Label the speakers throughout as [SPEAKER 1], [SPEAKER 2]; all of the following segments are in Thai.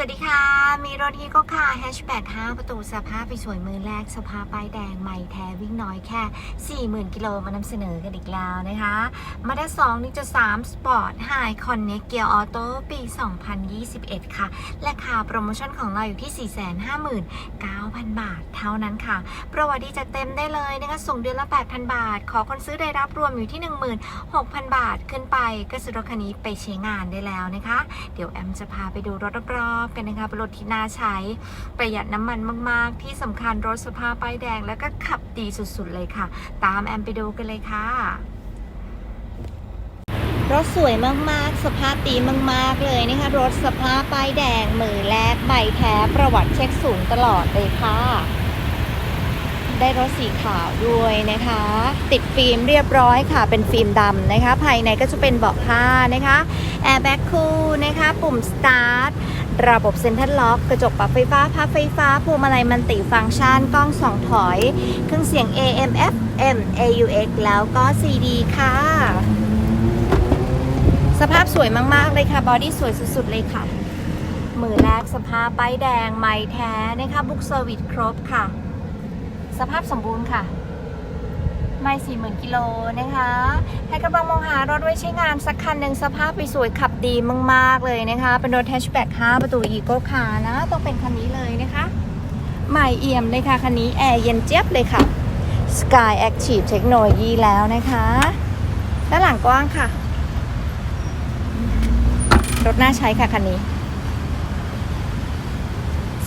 [SPEAKER 1] สวัสดีค่ะ มีรถฮีโก้คาร์แฮชแบ็ก5ประตูสภาพไปสวยมือแรก สภาพป้ายแดงใหม่แท้วิ่งน้อยแค่ 40,000 กิโลมานำเสนอกันอีกแล้วนะคะมาด้า2นี่จะ3 Sport High Connect Gear Auto ปี 2021 ค่ะและค่าโปรโมชั่นของเราอยู่ที่ 459,000 บาทเท่านั้นค่ะ ประวัติดีจัดเต็มได้เลยนะคะ ส่งเดือนละ 8,000 บาท ขอคนซื้อได้รับรวมอยู่ที่ 16,000 บาท ขึ้นไปก็ซื้อรถคันนี้ไปใช้งานได้แล้วนะคะ เดี๋ยวแอมจะพาไปดูรถรอบๆกันนะคะเป็นรถที่น่าใช้ประหยัดน้ำมันมาก ๆ ที่สำคัญรถสภาพป้ายแดง แล้วก็ขับดีสุด ๆ เลยค่ะ ตามแอมไปดูกันเลยค่ะ รถสวยมาก ๆ สภาพดีมาก ๆ เลยนะคะ รถสภาพป้ายแดง มือแรกใบแท้ประวัติเช็คศูนย์ตลอดเลยค่ะได้รถสีขาวด้วยนะคะ ติดฟิล์มเรียบร้อยค่ะ เป็นฟิล์มดำนะคะ ภายในก็จะเป็นเบาะผ้านะคะแอร์แบ็กคูลนะคะ ปุ่มสตาร์ท ระบบเซ็นทรัลล็อก กระจกปรับไฟฟ้าพับไฟฟ้าพวงมาลัยมันติฟังก์ชัน กล้องสองถอย เครื่องเสียง AM FM AUX แล้วก็ CD ค่ะ สภาพสวยมาก ๆ เลยค่ะ บอดี้สวยสุด ๆ เลยค่ะ มือแรกสภาพป้ายแดง ไม้แท้นะคะ บุ๊กเซอร์วิสครบค่ะ สภาพสมบูรณ์ค่ะ ไม่สี่หมื่นกิโลนะคะใครกำลังมองหารถไว้ใช้งานสักคันหนึ่งสภาพไปสวยขับดีมาก ๆ เลยนะคะ เป็นรถแฮชแบ็ก5ประตูอีโก้คาร์นะ ต้องเป็นคันนี้เลยนะคะ ใหม่เอี่ยมเลยค่ะ คันนี้แอร์เย็นเจี๊ยบเลยค่ะ Sky Active Technology แล้วนะคะ ด้านหลังกว้างค่ะ รถน่าใช้ค่ะคันนี้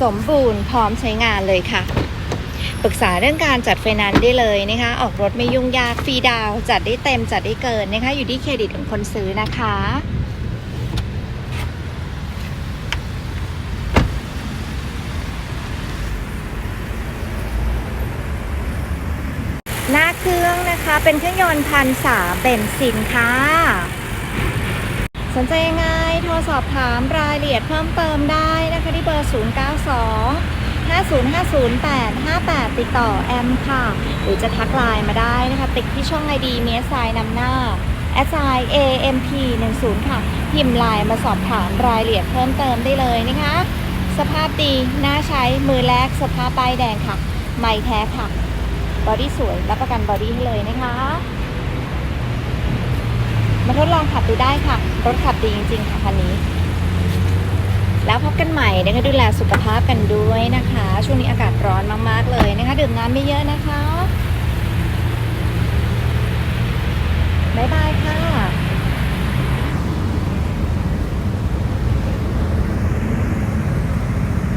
[SPEAKER 1] สมบูรณ์พร้อมใช้งานเลยค่ะ ปรึกษาเรื่องการจัดไฟแนนซ์ได้เลยนะคะ ออกรถไม่ยุ่งยากฟรีดาวจัดได้เต็มจัดได้เกินนะคะ อยู่ที่เครดิตของคนซื้อนะคะหน้าเครื่องนะคะเป็นเครื่องยนต์พันสาเบนซินค่ะ สนใจยังไงโทรสอบถามรายละเอียดเพิ่มเติมได้นะคะที่เบอร์ 092 5050858 ติดต่อแอมค่ะ หรือจะทักไลน์มาได้นะคะ ติดที่ช่องไอดีเมสไซนำหน้า s i AMP 10ค่ะ พิมพ์ไลน์มาสอบถามรายละเอียดเพิ่มเติมได้เลยนะคะ สภาพดี น่าใช้ มือแรก สภาพป้ายแดงค่ะ ไม่แท้ค่ะ บอดี้สวย รับประกันบอดี้ให้เลยนะคะ มาทดลองขับดูได้ค่ะ รถขับดีจริง ๆ ค่ะคันนี้ แล้วพบกันใหม่นะคะดูแลสุขภาพกันด้วยนะคะ ช่วงนี้อากาศร้อนมากๆเลยนะคะ ดื่มน้ำไม่เยอะนะคะบ๊ายบายค่ะ